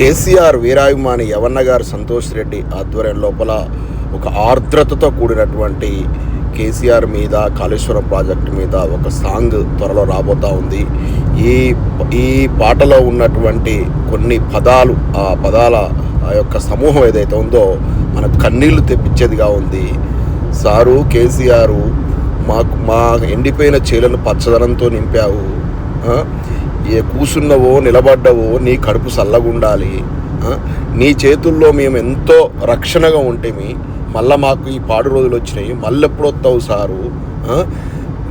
కేసీఆర్ వీరాభిమాని యవన్న గారు సంతోష్ రెడ్డి ఆధ్వర్యం లోపల ఒక ఆర్ద్రతతో కూడినటువంటి కేసీఆర్ మీద కాళేశ్వరం ప్రాజెక్టు మీద ఒక సాంగ్ త్వరలో రాబోతా ఉంది. ఈ ఈ పాటలో ఉన్నటువంటి కొన్ని పదాలు ఆ పదాల ఆ యొక్క సమూహం ఏదైతే ఉందో మన కన్నీళ్ళు తెప్పించేదిగా ఉంది. సారు కేసీఆర్ మాకు మా ఎండిపోయిన చేలను పచ్చదనంతో నింపావు ఏ కూసున్నవో నిలబడ్డవో నీ కడుపు చల్లగుండాలి నీ చేతుల్లో మేము ఎంతో రక్షణగా ఉంటేమి. మళ్ళీ మాకు ఈ పాడు రోజులు వచ్చినాయి. మళ్ళీ ఎప్పుడు వస్తావు సారు?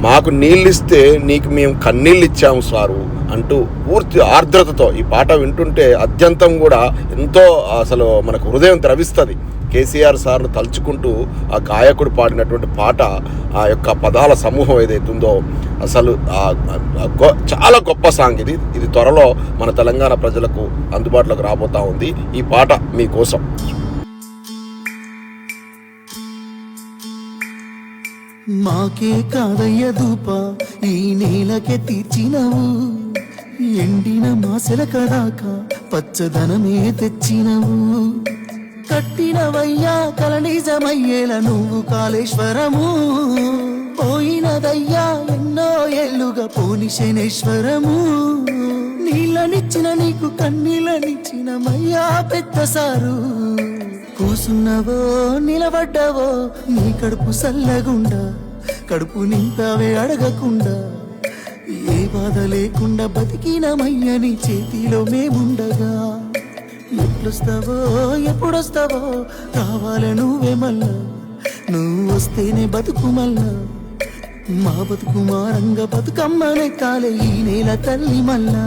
మాకు నీళ్ళు ఇస్తే నీకు మేము కన్నీళ్ళు ఇచ్చాము సారు అంటూ పూర్తి ఆర్ద్రతతో ఈ పాట వింటుంటే అత్యంతం కూడా ఎంతో అసలు మనకు హృదయం ద్రవిస్తుంది. కేసీఆర్ సార్ను తలుచుకుంటూ ఆ గాయకుడు పాడినటువంటి పాట ఆ యొక్క పదాల సమూహం ఏదైతే ఉందో అసలు గొ- చాలా గొప్ప సాంగ్ ఇది. ఇది త్వరలో మన తెలంగాణ ప్రజలకు అందుబాటులోకి రాబోతా ఉంది. ఈ పాట మీకోసం మాకే కాదయ్య దూప ఈ నేలకే తీర్చినవు. ఎండిన మాసెల కదాక పచ్చదనమే తెచ్చినవు. కట్టినవయ్యా కలనిజమయ్యేల నువ్వు కాళేశ్వరము. పోయి పోయినదయ్యా ఎన్నో ఏళ్ళుగా పోని శనేశ్వరము. నీళ్ళనిచ్చిన నీకు కన్నీళ్ళనిచ్చిన మయ్యా పెద్ద సారు. కూసున్నవో నిలబడ్డావో నీ కడుపు సల్లగుండా. కడుపు నింపావే అడగకుండా. ఏ బాధ లేకుండా బతికినమయ్య నీ చేతిలో మేముండగా. ఎట్లొస్తావో ఎప్పుడొస్తావో కావాల నువ్వే మళ్ళా. నువ్వు వస్తేనే బతుకు మళ్ళా. మా బతుకు మారంగా బతుకమ్మనే కాలే ఈ నేల తల్లి మళ్ళా